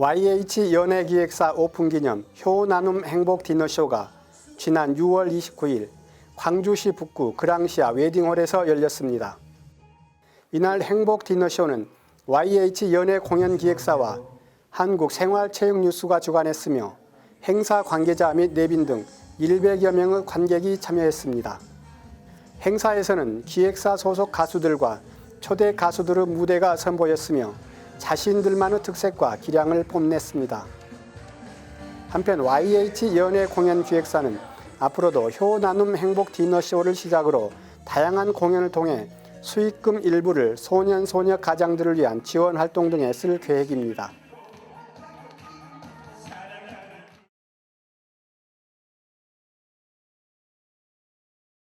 YH 연예기획사 오픈 기념 효 나눔 행복 디너쇼가 지난 6월 29일 광주시 북구 그랑시아 웨딩홀에서 열렸습니다. 이날 행복 디너쇼는 YH 연예 공연 기획사와 한국생활체육뉴스가 주관했으며 행사 관계자 및 내빈 등 100여 명의 관객이 참여했습니다. 행사에서는 기획사 소속 가수들과 초대 가수들의 무대가 선보였으며 자신들만의 특색과 기량을 뽐냈습니다. 한편 YH 연예 공연 기획사는 앞으로도 효 나눔 행복 디너쇼를 시작으로 다양한 공연을 통해 수익금 일부를 소년 소녀 가장들을 위한 지원 활동 등에 쓸 계획입니다.